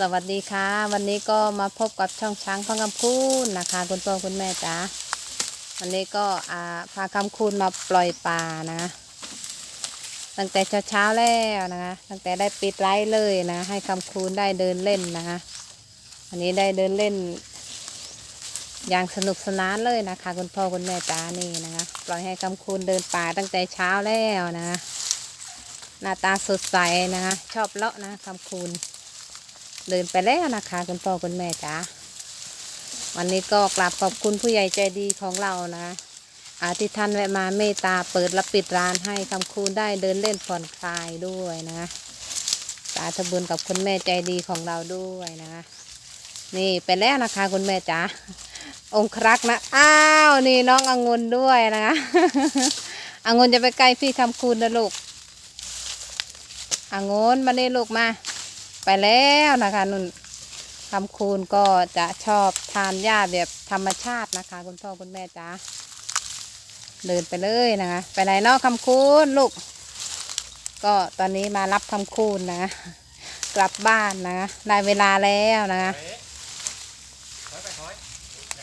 สวัสดีค่ะ วันนี้ก็มาพบกับช่องช้างพังคำคูณนะคะ คุณพ่อคุณแม่จ๋าวันนี้ก็อ่าพาคำคูณมาปล่อยปลานะ ตั้งแต่เช้าๆแล้วนะคะ ตั้งแต่ได้ปิดไลฟ์เลยนะ ให้คำคูณได้เดินเล่นนะคะวันนี้ได้เดินเล่น อย่างสนุกสนานเลยนะคะ คุณพ่อคุณแม่จ๋านี่นะคะ ปล่อยให้คำคูณเดินป่าตั้งแต่เช้าแล้วนะคะหน้าตาสดใสนะคะ ชอบเลาะนะคำคูณ เดินไปแล้วนะคะคุณพ่อคุณแม่จ๋าวันนี้ก็กราบขอบคุณผู้ใหญ่ใจดีของเรานะอาที่ท่านแวะมาเมตตาเปิดและปิดร้านให้คำคูณได้เดินเล่นผ่อนคลายด้วยนะสาธุบุญกับคุณแม่ใจดีของเราด้วยนะนี่ไปแล้วนะคะคุณแม่จ๋าองครักษ์นะอ้าวนี่น้ององุนด้วยนะคะองุนจะไปใกล้พี่คำคูณนะลูกองุนมาเนี่ลูกมา ไปแล้วนะคะนุ่นคำคูณก็จะชอบทานหญ้าแบบธรรมชาตินะคะ คุณพ่อคุณแม่จ๋าเดินไปเลยนะคะ ไปไหนเนาะคำคูณลูก ก็ตอนนี้มารับคำคูณนะคะกลับบ้านนะคะได้เวลาแล้วนะคะ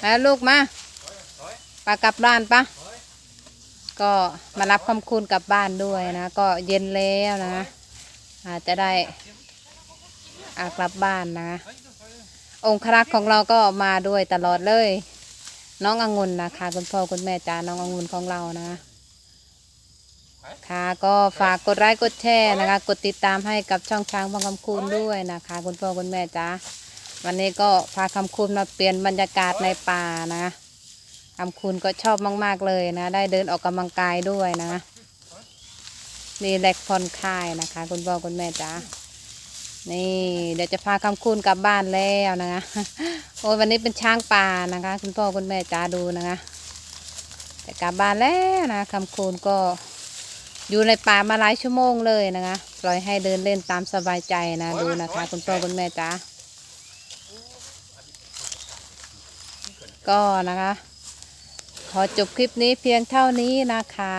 แล้วลูกมาปากลับบ้านปะก็มารับคำคูณกลับบ้านด้วยนะ ก็เย็นแล้วนะะอาจจะได้ อากลับบ้านนะ องครักษ์ของเราก็มาด้วยตลอดเลย น้ององุ่นนะคะ คุณพ่อคุณแม่จ้าน้ององุ่นของเรานะ ค่ะก็ฝากกดไลค์กดแชร์นะคะ กดติดตามให้กับช่องช้างพังคำคูณด้วยนะคะ คุณพ่อคุณแม่จ้าวันนี้ก็พาคำคูณมาเปลี่ยนบรรยากาศในป่านะคำคูณก็ชอบมาก ๆเลยนะ ได้เดินออกกำลังกายด้วยนะนี่แลกผ่อนคลายนะคะ คุณพ่อคุณแม่จ้า นี่เดี๋ยวจะพาคำคูณกลับบ้านแล้วนะคะโอ้ยวันนี้เป็นช้างป่านะคะ คุณพ่อคุณแม่จ้าดูนะคะจะกลับบ้านแล้วนะคำคูณก็อยู่ในป่ามาหลายชั่วโมงเลยนะคะ ปล่อยให้เดินเล่นตามสบายใจนะดูนะคะ คุณพ่อคุณแม่จ้าก็นะคะ ขอจบคลิปนี้เพียงเท่านี้นะคะ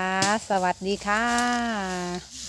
สวัสดีค่ะ